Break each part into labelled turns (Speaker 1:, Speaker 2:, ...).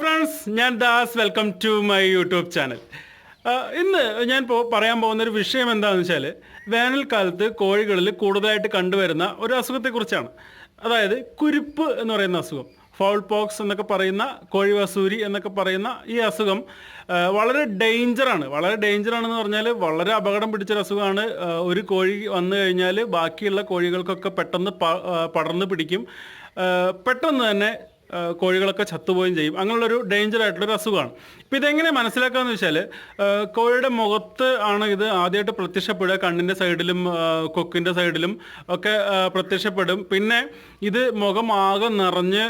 Speaker 1: Friends ഞാൻ Das. Welcome to my YouTube channel ഇന്ന് ഞാൻ പറയാൻ പോകുന്ന ഒരു വിഷയം എന്താണെന്ന് വെച്ചാൽ വേനൽക്കാലത്ത് കോഴികളിൽ കൂടുതലായിട്ട് കണ്ടുവരുന്ന ഒരു അസുഖത്തെക്കുറിച്ചാണ്. അതായത് കുരുപ്പ് എന്ന് പറയുന്ന അസുഖം. ഫൗൾ പോക്സ് എന്നൊക്കെ പറയുന്ന കോഴി വസൂരി എന്നൊക്കെ പറയുന്ന ഈ അസുഖം വളരെ ഡേഞ്ചറാണ് വളരെ ഡേഞ്ചറാണെന്ന് പറഞ്ഞാൽ വളരെ അപകടം പിടിച്ചൊരു അസുഖമാണ്. ഒരു കോഴി വന്നു കഴിഞ്ഞാൽ ബാക്കിയുള്ള കോഴികൾക്കൊക്കെ പെട്ടെന്ന് പടർന്നു പിടിക്കും. പെട്ടെന്ന് തന്നെ കോഴികളൊക്കെ ചത്തുപോവുകയും ചെയ്യും. അങ്ങനെയുള്ളൊരു ഡേഞ്ചർ ആയിട്ടുള്ളൊരു അസുഖമാണ്. ഇപ്പം ഇതെങ്ങനെ മനസ്സിലാക്കാമെന്ന് വെച്ചാൽ കോഴിയുടെ മുഖത്ത് ആണ് ഇത് ആദ്യമായിട്ട് പ്രത്യക്ഷപ്പെടുക. കണ്ണിന്റെ സൈഡിലും കൊക്കിന്റെ സൈഡിലും ഒക്കെ പ്രത്യക്ഷപ്പെടും. പിന്നെ ഇത് മുഖം ആകെ നിറഞ്ഞ്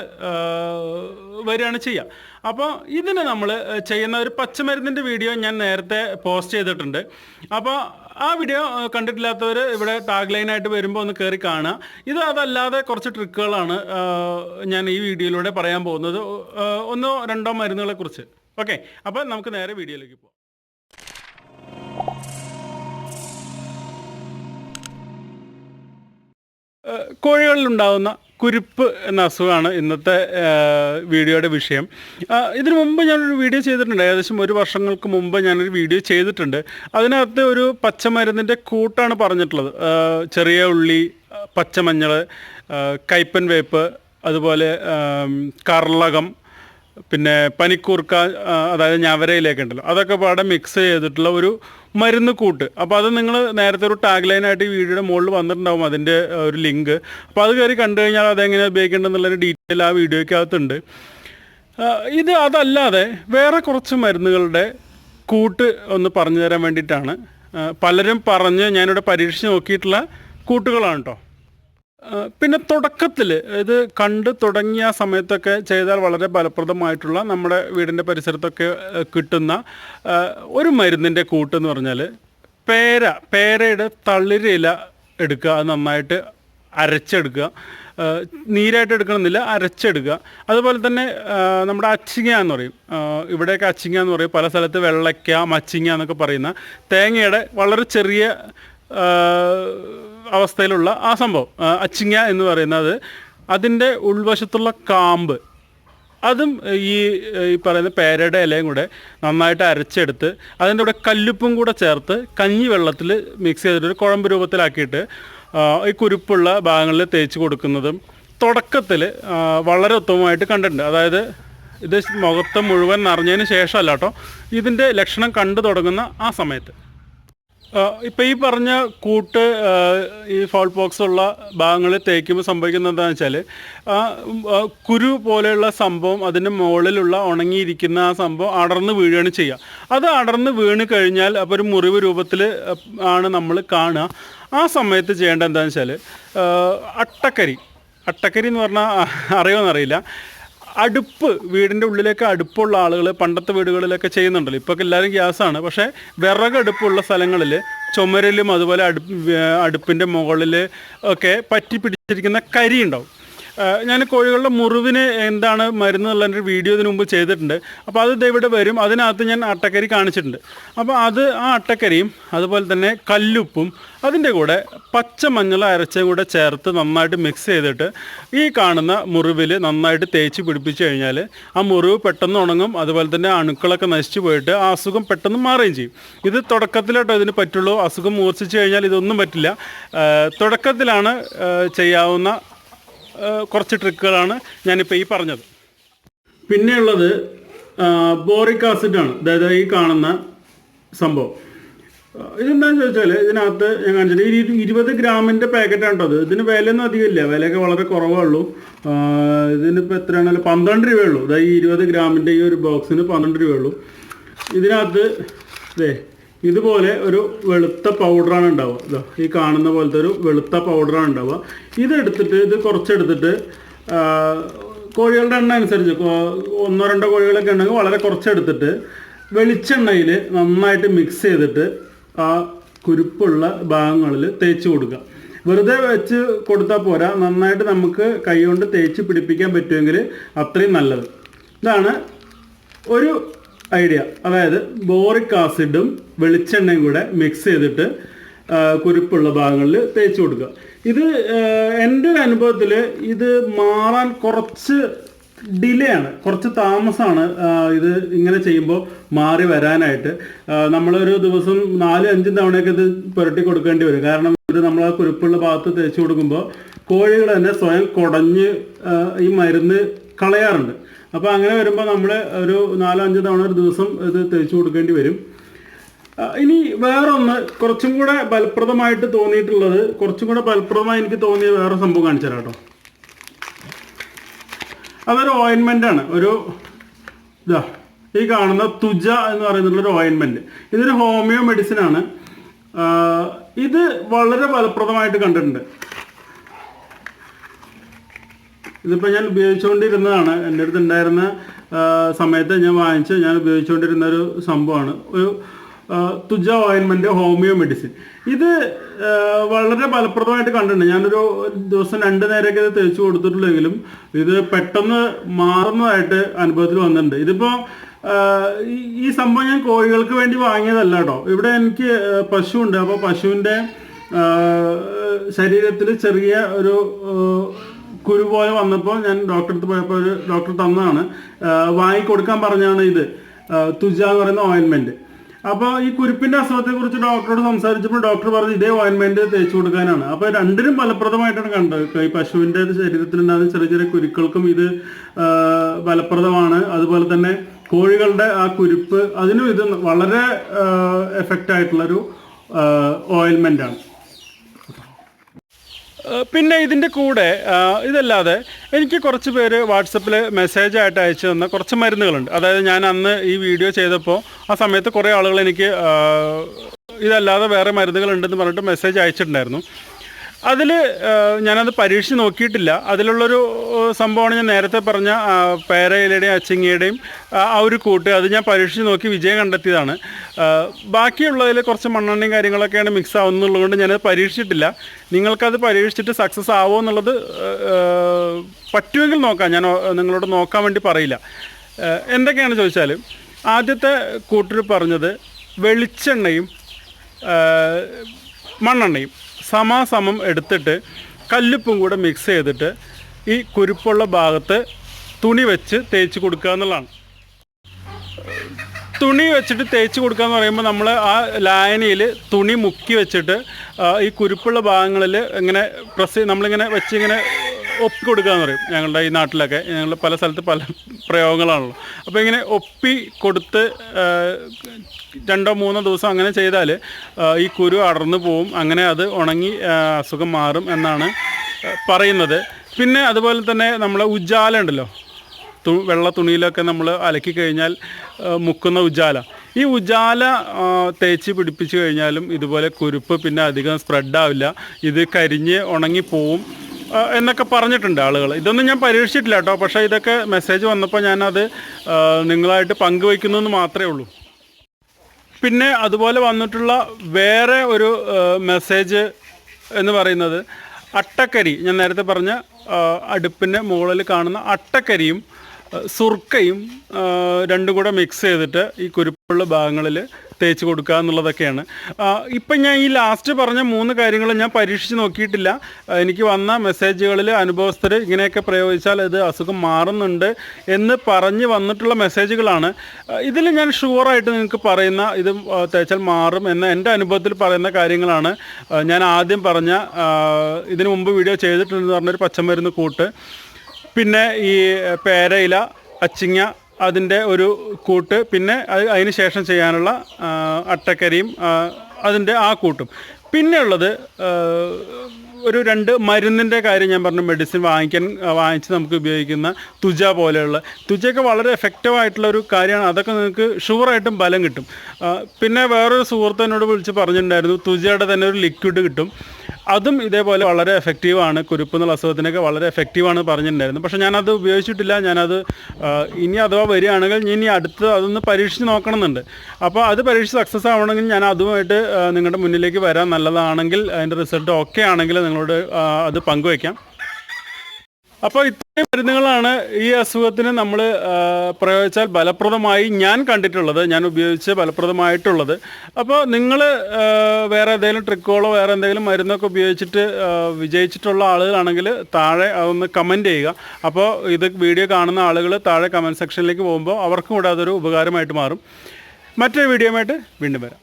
Speaker 1: വരികയാണ് ചെയ്യുക. അപ്പോൾ ഇതിന് നമ്മൾ ചെയ്യുന്ന ഒരു പച്ചമരുന്നിന്റെ വീഡിയോ ഞാൻ നേരത്തെ പോസ്റ്റ് ചെയ്തിട്ടുണ്ട്. അപ്പോൾ ആ വീഡിയോ കണ്ടിട്ടില്ലാത്തവർ ഇവിടെ ടാഗ് ലൈനായിട്ട് വരുമ്പോൾ ഒന്ന് കയറി കാണുക ഇത് അതല്ലാതെ കുറച്ച് ട്രിക്കുകളാണ് ഞാൻ ഈ വീഡിയോയിലൂടെ പറയാൻ പോകുന്നത്. ഒന്നോ രണ്ടോ മരുന്നുകളെ കുറിച്ച്. ഓക്കെ അപ്പോൾ നമുക്ക് നേരെ വീഡിയോയിലേക്ക് പോകാം കോഴികളിലുണ്ടാകുന്ന കുരുപ്പ് എന്ന അസുഖമാണ് ഇന്നത്തെ വീഡിയോയുടെ വിഷയം. ഇതിനു മുമ്പ് ഞാനൊരു വീഡിയോ ചെയ്തിട്ടുണ്ട്. ഏകദേശം ഒരു വർഷങ്ങൾക്ക് മുമ്പ് ഞാനൊരു വീഡിയോ ചെയ്തിട്ടുണ്ട്. അതിനകത്ത് ഒരു പച്ചമരുന്നിന്റെ കൂട്ടാണ് പറഞ്ഞിട്ടുള്ളത്. ചെറിയ ഉള്ളി പച്ചമഞ്ഞൾ കയ്പൻ വേപ്പ് അതുപോലെ കർളകം പിന്നെ പനിക്കൂർക്ക അതായത് ഞവരയിലേക്ക് ഉണ്ടല്ലോ. അതൊക്കെ പാടെ മിക്സ് ചെയ്തിട്ടുള്ള ഒരു മരുന്ന് കൂട്ട്. അപ്പോൾ അത് നിങ്ങൾ നേരത്തെ ഒരു ടാഗ് ലൈനായിട്ട് ഈ വീഡിയോയുടെ മുകളിൽ വന്നിട്ടുണ്ടാവും അതിന്റെ ഒരു ലിങ്ക് അപ്പോൾ അത് കയറി കണ്ടു കഴിഞ്ഞാൽ അതെങ്ങനെ ഉപയോഗിക്കേണ്ടതെന്നുള്ളൊരു ഡീറ്റെയിൽ ആ വീഡിയോയ്ക്കകത്തുണ്ട്. ഇത് അതല്ലാതെ വേറെ കുറച്ച് മരുന്നുകളുടെ കൂട്ട് ഒന്ന് പറഞ്ഞു തരാൻ വേണ്ടിയിട്ടാണ്. പലരും പറഞ്ഞ് ഞാനിവിടെ പരീക്ഷിച്ച് നോക്കിയിട്ടുള്ള കൂട്ടുകളാണ് കേട്ടോ പിന്നെ തുടക്കത്തിൽ ഇത് കണ്ട് തുടങ്ങിയ സമയത്തൊക്കെ ചെയ്താൽ വളരെ ഫലപ്രദമായിട്ടുള്ള നമ്മുടെ വീടിന്റെ പരിസരത്തൊക്കെ കിട്ടുന്ന ഒരു മരുന്നിന്റെ കൂട്ടെന്ന് പറഞ്ഞാൽ പേര പേരയുടെ തളിരില എടുക്കുക അത് നന്നായിട്ട് അരച്ചെടുക്കുക നീരായിട്ട് എടുക്കണമെന്നില്ല അരച്ചെടുക്കുക. അതുപോലെ തന്നെ നമ്മുടെ അച്ചിങ്ങ എന്ന് പറയും. ഇവിടെയൊക്കെ അച്ചിങ്ങ എന്ന് പറയും. പല സ്ഥലത്ത് വെള്ളയ്ക്ക മച്ചിങ്ങ എന്നൊക്കെ പറയുന്ന തേങ്ങയുടെ വളരെ ചെറിയ അവസ്ഥയിലുള്ള ആ സംഭവം. അച്ചിങ്ങ എന്ന് പറയുന്നത് അതിന്റെ ഉൾവശത്തുള്ള കാമ്പ്. അതും ഈ ഈ പറയുന്ന പേരയുടെ ഇലയും കൂടെ നന്നായിട്ട് അരച്ചെടുത്ത് അതിന്റെ കൂടെ കല്ലുപ്പും കൂടെ ചേർത്ത് കഞ്ഞി വെള്ളത്തിൽ മിക്സ് ചെയ്തിട്ട് കുഴമ്പ് രൂപത്തിലാക്കിയിട്ട് ഈ കുരുപ്പുള്ള ഭാഗങ്ങളിൽ തേച്ച് കൊടുക്കുന്നതും തുടക്കത്തിൽ വളരെ ഉത്തമമായിട്ട് കണ്ടിട്ടുണ്ട്. അതായത് ഇത് മുഖത്ത് മുഴുവൻ നിറഞ്ഞതിന് ശേഷമല്ല കേട്ടോ ഇതിന്റെ ലക്ഷണം കണ്ടു തുടങ്ങുന്ന ആ സമയത്ത്. ഇപ്പം ഈ പറഞ്ഞ കൂട്ട് ഈ ഫോൾ പോക്സ് ഉള്ള ഭാഗങ്ങളിൽ തേക്കുമ്പോൾ സംഭവിക്കുന്നത് എന്താണെന്ന് വെച്ചാൽ ആ കുരു പോലെയുള്ള സംഭവം അതിന്റെ മുകളിലുള്ള ഉണങ്ങിയിരിക്കുന്ന ആ സംഭവം അടർന്ന് വീഴുകയാണ് ചെയ്യുക. അത് അടർന്ന് വീണ് കഴിഞ്ഞാൽ അപ്പോൾ ഒരു മുറിവ് രൂപത്തിൽ ആണ് നമ്മൾ കാണുക. ആ സമയത്ത് ചെയ്യേണ്ട എന്താണെന്ന് വെച്ചാൽ അട്ടക്കരി. അട്ടക്കരി എന്ന് പറഞ്ഞാൽ അറിയുമെന്നറിയില്ല അടുപ്പ് വീടിന്റെ ഉള്ളിലേക്ക് അടുപ്പുള്ള ആളുകൾ പണ്ടത്തെ വീടുകളിലൊക്കെ ചെയ്യുന്നുണ്ടല്ലോ. ഇപ്പോൾ എല്ലാവരും ഗ്യാസാണ്. പക്ഷേ വിറകടുപ്പുള്ള സ്ഥലങ്ങളിൽ ചുമരിലും അതുപോലെ അടുപ്പ് അടുപ്പിന്റെ മുകളിൽ ഒക്കെ പറ്റി പിടിച്ചിരിക്കുന്ന കരി ഉണ്ടാവും. ഞാൻ കോഴികളുടെ മുറിവിന് എന്താണ് മരുന്ന് എന്നുള്ളതിന്റെ വീഡിയോ ഇതിനു മുമ്പ് ചെയ്തിട്ടുണ്ട്. അപ്പോൾ അത് ഇവിടെ വരും. അതിനകത്ത് ഞാൻ അട്ടക്കരി കാണിച്ചിട്ടുണ്ട്. അപ്പോൾ അത് ആ അട്ടക്കരിയും അതുപോലെ തന്നെ കല്ലുപ്പും അതിന്റെ കൂടെ പച്ചമഞ്ഞൾ അരച്ചും കൂടെ ചേർത്ത് നന്നായിട്ട് മിക്സ് ചെയ്തിട്ട് ഈ കാണുന്ന മുറിവിൽ നന്നായിട്ട് തേച്ച് പിടിപ്പിച്ച് കഴിഞ്ഞാൽ ആ മുറിവ് പെട്ടെന്ന് ഉണങ്ങും. അതുപോലെ തന്നെ അണുക്കളൊക്കെ നശിച്ചു പോയിട്ട് ആ അസുഖം പെട്ടെന്ന് മാറുകയും ചെയ്യും. ഇത് തുടക്കത്തിലോട്ടോ ഇതിന് പറ്റുള്ളൂ. അസുഖം മൂർച്ഛിച്ച് കഴിഞ്ഞാൽ ഇതൊന്നും പറ്റില്ല. തുടക്കത്തിലാണ് ചെയ്യാവുന്ന കുറച്ച് ട്രിക്കുകളാണ് ഞാനിപ്പോൾ ഈ പറഞ്ഞത്. പിന്നെയുള്ളത് ബോറിക് ആസിഡാണ്. അതായത് ഈ കാണുന്ന സംഭവം. ഇതെന്താണെന്ന് ചോദിച്ചാൽ ഇതിനകത്ത് ഞാൻ കാണിച്ചിട്ട് ഈ ഇരു- ഇരുപത് ഗ്രാമിന്റെ പാക്കറ്റാണ് കേട്ടോ അത് ഇതിന് വിലയൊന്നും അധികമില്ല. വിലയൊക്കെ വളരെ കുറവേ ഉള്ളൂ ഇതിനിപ്പോൾ എത്രയാണല്ലോ പന്ത്രണ്ട് രൂപയേ ഉള്ളൂ. അതായത് ഈ ഇരുപത് ഗ്രാമിന്റെ ഈ ഒരു ബോക്സിന് പന്ത്രണ്ട് രൂപയേ ഉള്ളൂ. ഇതിനകത്ത് ഇതേ ഇതുപോലെ ഒരു വെളുത്ത പൗഡറാണ് ഉണ്ടാവുക. ഇതാ ഈ കാണുന്ന പോലത്തെ ഒരു വെളുത്ത പൗഡറാണ് ഉണ്ടാവുക. ഇതെടുത്തിട്ട് ഇത് കുറച്ചെടുത്തിട്ട് കോഴികളുടെ എണ്ണ അനുസരിച്ച് ഒന്നോ രണ്ടോ കോഴികളൊക്കെ ഉണ്ടെങ്കിൽ വളരെ കുറച്ചെടുത്തിട്ട് വെളിച്ചെണ്ണയിൽ നന്നായിട്ട് മിക്സ് ചെയ്തിട്ട് ആ കുരുപ്പുള്ള ഭാഗങ്ങളിൽ തേച്ച് കൊടുക്കുക. വെറുതെ വെച്ച് കൊടുത്താൽ പോരാ. നന്നായിട്ട് നമുക്ക് കൈ കൊണ്ട് തേച്ച് പിടിപ്പിക്കാൻ പറ്റുമെങ്കിൽ അത്രയും നല്ലത്. ഇതാണ് ഒരു ഐഡിയ. അതായത് ബോറിക് ആസിഡും വെളിച്ചെണ്ണയും കൂടെ മിക്സ് ചെയ്തിട്ട് കുരുപ്പുള്ള ഭാഗങ്ങളിൽ തേച്ച് കൊടുക്കുക. ഇത് എന്റെ ഒരു അനുഭവത്തിൽ ഇത് മാറാൻ കുറച്ച് ഡിലേ ആണ്. കുറച്ച് താമസമാണ് ഇത് ഇങ്ങനെ ചെയ്യുമ്പോൾ മാറി വരാനായിട്ട്. നമ്മളൊരു ദിവസം നാലും അഞ്ചും തവണയൊക്കെ ഇത് പുരട്ടി കൊടുക്കേണ്ടി വരും. കാരണം ഇത് നമ്മൾ ആ കുരുപ്പുള്ള ഭാഗത്ത് തേച്ച് കൊടുക്കുമ്പോൾ കോഴികൾ തന്നെ സ്വയം കുടഞ്ഞ് ഈ മരുന്ന് കളയാറുണ്ട്. അപ്പോൾ അങ്ങനെ വരുമ്പോൾ നമ്മൾ ഒരു നാലോ അഞ്ചോ തവണ ഒരു ദിവസം ഇത് തേച്ച് കൊടുക്കേണ്ടി വരും. ഇനി വേറൊന്ന് കുറച്ചും കൂടെ ഫലപ്രദമായിട്ട് തോന്നിയിട്ടുള്ളത് കുറച്ചും കൂടെ ഫലപ്രദമായി എനിക്ക് തോന്നിയ വേറെ സംഭവം കാണിച്ചു തരാം കേട്ടോ. അതൊരു ഓയിൻമെന്റ് ആണ്. ഒരു ഇതാ ഈ കാണുന്ന തുജ എന്ന് പറയുന്നുള്ളൊരു ഓയിൻമെന്റ് ഇതൊരു ഹോമിയോ മെഡിസിൻ ആണ്. ഇത് വളരെ ഫലപ്രദമായിട്ട് കണ്ടിട്ടുണ്ട്. ഇതിപ്പോൾ ഞാൻ ഉപയോഗിച്ചുകൊണ്ടിരുന്നതാണ്. എന്റെ അടുത്ത് ഉണ്ടായിരുന്ന സമയത്ത് ഞാൻ വാങ്ങിച്ച് ഞാൻ ഉപയോഗിച്ചുകൊണ്ടിരുന്ന ഒരു സംഭവമാണ്. ഒരു തുജ ഓയിൻമെന്റ് ഹോമിയോ മെഡിസിൻ ഇത് വളരെ ഫലപ്രദമായിട്ട് കണ്ടിട്ടുണ്ട്. ഞാനൊരു ദിവസം രണ്ട് നേരമൊക്കെ ഇത് തേച്ച് കൊടുത്തിട്ടുള്ളെങ്കിലും ഇത് പെട്ടെന്ന് മാറുന്നതായിട്ട് അനുഭവത്തിൽ വന്നിട്ടുണ്ട്. ഇതിപ്പോൾ ഈ സംഭവം ഞാൻ കോഴികൾക്ക് വേണ്ടി വാങ്ങിയതല്ല കേട്ടോ. ഇവിടെ എനിക്ക് പശു ഉണ്ട് അപ്പോൾ പശുവിന്റെ ശരീരത്തിൽ ചെറിയ ഒരു കുരു പോലെ വന്നപ്പോൾ ഞാൻ ഡോക്ടറെ അടുത്ത് പോയപ്പോൾ ഒരു ഡോക്ടർ തന്നതാണ്. വാങ്ങിക്കൊടുക്കാൻ പറഞ്ഞാണ് ഇത്. തുജ എന്ന് പറയുന്ന ഓയിൻമെന്റ് അപ്പോൾ ഈ കുരുപ്പിന്റെ അസുഖത്തെ കുറിച്ച് ഡോക്ടറോട് സംസാരിച്ചപ്പോൾ ഡോക്ടർ പറഞ്ഞു ഇതേ ഓയിൻമെന്റ് തേച്ച് കൊടുക്കാനാണ്. അപ്പോൾ രണ്ടിനും ഫലപ്രദമായിട്ടാണ് കണ്ടത്. ഈ പശുവിന്റെ ശരീരത്തിലുണ്ടാകുന്ന ചെറിയ ചെറിയ കുരുക്കൾക്കും ഇത് ഫലപ്രദമാണ്. അതുപോലെ തന്നെ കോഴികളുടെ ആ കുരുപ്പ് അതിനും ഇത് വളരെ എഫക്റ്റ് ആയിട്ടുള്ളൊരു ആണ്. പിന്നെ ഇതിന്റെ കൂടെ ഇതല്ലാതെ എനിക്ക് കുറച്ച് പേര് വാട്സപ്പിൽ മെസ്സേജായിട്ട് അയച്ചു തന്ന കുറച്ച് മരുന്നുകളുണ്ട്. അതായത് ഞാൻ അന്ന് ഈ വീഡിയോ ചെയ്തപ്പോൾ ആ സമയത്ത് കുറേ ആളുകൾ എനിക്ക് ഇതല്ലാതെ വേറെ മരുന്നുകളുണ്ടെന്ന് പറഞ്ഞിട്ട് മെസ്സേജ് അയച്ചിട്ടുണ്ടായിരുന്നു. അതിൽ ഞാനത് പരീക്ഷിച്ച് നോക്കിയിട്ടില്ല. അതിലുള്ളൊരു സംഭവമാണ് ഞാൻ നേരത്തെ പറഞ്ഞ പേരയിലയുടെയും അച്ചിങ്ങയുടെയും ആ ഒരു കൂട്ട്. അത് ഞാൻ പരീക്ഷിച്ച് നോക്കി വിജയം കണ്ടെത്തിയതാണ്. ബാക്കിയുള്ളതിൽ കുറച്ച് മണ്ണെണ്ണയും കാര്യങ്ങളൊക്കെയാണ് മിക്സ് ആവുന്നുള്ളതുകൊണ്ട് ഞാനത് പരീക്ഷിച്ചിട്ടില്ല. നിങ്ങൾക്കത് പരീക്ഷിച്ചിട്ട് സക്സസ് ആവുമോ എന്നുള്ളത് പറ്റുമെങ്കിൽ നോക്കാം. ഞാൻ നിങ്ങളോട് നോക്കാൻ വേണ്ടി പറയില്ല. എന്തൊക്കെയാണ് ചോദിച്ചാൽ ആദ്യത്തെ കൂട്ടർ പറഞ്ഞത് വെളിച്ചെണ്ണയും മണ്ണെണ്ണയും. സമാസമം എടുത്തിട്ട് കല്ലുപ്പും കൂടെ മിക്സ് ചെയ്തിട്ട് ഈ കുരുപ്പുള്ള ഭാഗത്ത് തുണി വെച്ച് തേച്ച് കൊടുക്കുക എന്നുള്ളതാണ്. തുണി വെച്ചിട്ട് തേച്ച് കൊടുക്കുക എന്ന് പറയുമ്പോൾ നമ്മൾ ആ ലായനിയിൽ തുണി മുക്കി വെച്ചിട്ട് ഈ കുരുപ്പുള്ള ഭാഗങ്ങളിൽ ഇങ്ങനെ പ്രസ് നമ്മളിങ്ങനെ വെച്ച് ഇങ്ങനെ ഒപ്പി കൊടുക്കുക എന്ന് പറയും. ഞങ്ങളുടെ ഈ നാട്ടിലൊക്കെ. ഞങ്ങൾ പല സ്ഥലത്ത് പല പ്രയോഗങ്ങളാണല്ലോ. അപ്പോൾ ഇങ്ങനെ ഒപ്പി കൊടുത്ത് രണ്ടോ മൂന്നോ ദിവസം അങ്ങനെ ചെയ്താൽ ഈ കുരു അടർന്നു പോവും. അങ്ങനെ അത് ഉണങ്ങി അസുഖം മാറും എന്നാണ് പറയുന്നത്. പിന്നെ അതുപോലെ തന്നെ നമ്മളെ ഉജ്ജാല ഉണ്ടല്ലോ. തു വെള്ള തുണിയിലൊക്കെ നമ്മൾ അലക്കി കഴിഞ്ഞാൽ മുക്കുന്ന ഉജാല ഈ ഉജാല തേച്ച് പിടിപ്പിച്ച് കഴിഞ്ഞാലും ഇതുപോലെ കുരുപ്പ് പിന്നെ അധികം സ്പ്രെഡാവില്ല ഇത് കരിഞ്ഞ് ഉണങ്ങിപ്പോവും. എന്നൊക്കെ പറഞ്ഞിട്ടുണ്ട് ആളുകൾ ഇതൊന്നും ഞാൻ പരീക്ഷിച്ചിട്ടില്ല കേട്ടോ. പക്ഷേ ഇതൊക്കെ മെസ്സേജ് വന്നപ്പോൾ ഞാനത് നിങ്ങളായിട്ട് പങ്കുവയ്ക്കുന്നു എന്ന് മാത്രമേ ഉള്ളൂ. പിന്നെ അതുപോലെ വന്നിട്ടുള്ള വേറെ ഒരു മെസ്സേജ് എന്ന് പറയുന്നത് അട്ടക്കരി. ഞാൻ നേരത്തെ പറഞ്ഞ അടുപ്പിന്റെ മുകളിൽ കാണുന്ന അട്ടക്കരിയും സുർക്കയും രണ്ടും കൂടെ മിക്സ് ചെയ്തിട്ട് ഈ കുരുപ്പുള്ള ഭാഗങ്ങളിൽ തേച്ച് കൊടുക്കുക എന്നുള്ളതൊക്കെയാണ്. ഇപ്പം ഞാൻ ഈ ലാസ്റ്റ് പറഞ്ഞ മൂന്ന് കാര്യങ്ങൾ ഞാൻ പരീക്ഷിച്ച് നോക്കിയിട്ടില്ല. എനിക്ക് വന്ന മെസ്സേജുകളിൽ അനുഭവസ്ഥർ ഇങ്ങനെയൊക്കെ പ്രയോഗിച്ചാൽ ഇത് അസുഖം മാറുന്നുണ്ട് എന്ന് പറഞ്ഞ് വന്നിട്ടുള്ള മെസ്സേജുകളാണ് ഇതിൽ ഞാൻ ഷുവറായിട്ട് നിങ്ങൾക്ക് പറയുന്ന ഇത് തേച്ചാൽ മാറും എന്ന എന്റെ അനുഭവത്തിൽ പറയുന്ന കാര്യങ്ങളാണ്. ഞാൻ ആദ്യം പറഞ്ഞ ഇതിനു മുമ്പ് വീഡിയോ ചെയ്തിട്ടുണ്ടെന്ന് പറഞ്ഞൊരു പച്ചമരുന്ന് കൂട്ട്. പിന്നെ ഈ പേരയില അച്ചിങ്ങ അതിന്റെ ഒരു കൂട്ട് പിന്നെ അത് അതിന് ശേഷം ചെയ്യാനുള്ള അട്ടക്കരിയും അതിന്റെ ആ കൂട്ടും. പിന്നെയുള്ളത് ഒരു രണ്ട് മരുന്നിന്റെ കാര്യം ഞാൻ പറഞ്ഞു മെഡിസിൻ വാങ്ങിക്കാൻ വാങ്ങിച്ച് നമുക്ക് ഉപയോഗിക്കുന്ന തുജ പോലെയുള്ള. തുജയൊക്കെ വളരെ എഫക്റ്റീവ് ആയിട്ടുള്ള ഒരു കാര്യമാണ്. അതൊക്കെ നിങ്ങൾക്ക് ഷുവറായിട്ടും ബലം കിട്ടും. പിന്നെ വേറൊരു സുഹൃത്ത് എന്നോട് വിളിച്ച് പറഞ്ഞിട്ടുണ്ടായിരുന്നു തുജയുടെ തന്നെ ഒരു ലിക്വിഡ് കിട്ടും. അതും ഇതേപോലെ വളരെ എഫക്റ്റീവാണ് കുരുപ്പ് എന്നുള്ള അസുഖത്തിനൊക്കെ വളരെ എഫക്റ്റീവാണ് പറഞ്ഞിട്ടുണ്ടായിരുന്നു. പക്ഷേ ഞാനത് ഉപയോഗിച്ചിട്ടില്ല. ഞാനത് ഇനി അഥവാ വരികയാണെങ്കിൽ ഇനി അടുത്ത് അതൊന്ന് പരീക്ഷിച്ച് നോക്കണമെന്നുണ്ട്. അപ്പോൾ അത് പരീക്ഷിച്ച് സക്സസ് ആവണമെങ്കിൽ ഞാൻ അതുമായിട്ട് നിങ്ങളുടെ മുന്നിലേക്ക് വരാൻ നല്ലതാണെങ്കിൽ അതിന്റെ റിസൾട്ട് ഓക്കെ ആണെങ്കിൽ നിങ്ങളോട് അത് പങ്കുവയ്ക്കാം. അപ്പോൾ ഇത്രയും മരുന്നുകളാണ് ഈ അസുഖത്തിന് നമ്മൾ പ്രയോഗിച്ചാൽ ഫലപ്രദമായി ഞാൻ കണ്ടിട്ടുള്ളത് ഞാൻ ഉപയോഗിച്ച് ഫലപ്രദമായിട്ടുള്ളത്. അപ്പോൾ നിങ്ങൾ വേറെ എന്തെങ്കിലും ട്രിക്കുകളോ വേറെ എന്തെങ്കിലും മരുന്നൊക്കെ ഉപയോഗിച്ചിട്ട് വിജയിച്ചിട്ടുള്ള ആളുകളാണെങ്കിൽ താഴെ അതൊന്ന് കമന്റ് ചെയ്യുക. അപ്പോൾ ഇത് വീഡിയോ കാണുന്ന ആളുകൾ താഴെ കമന്റ് സെക്ഷനിലേക്ക് പോകുമ്പോൾ അവർക്കും കൂടെ അതൊരു ഉപകാരമായിട്ട് മാറും. മറ്റൊരു വീഡിയോയുമായിട്ട് വീണ്ടും വരാം.